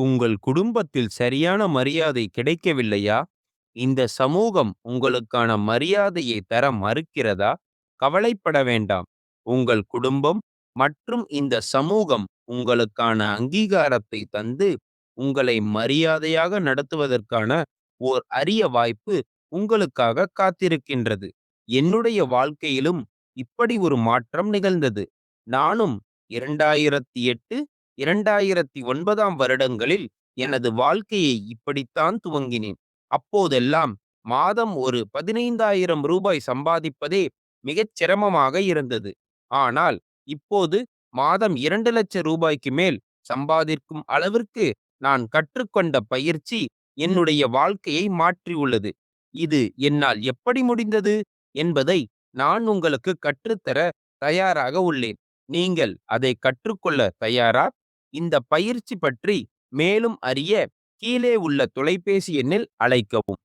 உங்கள் குடும்பத்தில் சரியான மரியாதை கிடைக்கவில்லையா? இந்த சமூகம் உங்களுக்கான மரியாதையை தர மறுக்கிறதா? கவலைப்பட வேண்டாம். உங்கள் குடும்பம் மற்றும் இந்த சமூகம் உங்களுக்கான அங்கீகாரத்தை தந்து உங்களை மரியாதையாக நடத்துவதற்கான ஓர் அரிய வாய்ப்பு உங்களுக்காக காத்திருக்கின்றது. என்னுடைய வாழ்க்கையிலும் இப்படி ஒரு மாற்றம் நிகழ்ந்தது. நானும் இரண்டாயிரத்தி எட்டு இரண்டாயிரத்தி ஒன்பதாம் வருடங்களில் எனது வாழ்க்கையை இப்படித்தான் துவங்கினேன். அப்போதெல்லாம் மாதம் ஒரு பதினைந்தாயிரம் ரூபாய் சம்பாதிப்பதே மிகச் சிரமமாக இருந்தது. ஆனால் இப்போது மாதம் இரண்டு லட்சம் ரூபாய்க்கு மேல் சம்பாதிக்கும் அளவிற்கு நான் கற்றுக்கொண்ட பயிற்சி என்னுடைய வாழ்க்கையை மாற்றியுள்ளது. இது என்னால் எப்படி முடிந்தது என்பதை நான் உங்களுக்கு கற்றுத்தர தயாராக உள்ளேன். நீங்கள் அதை கற்றுக்கொள்ள தயாரா? இந்த பயிற்சி பற்றி மேலும் அறிய கீழே உள்ள தொலைபேசி எண்ணில் அழைக்கவும்.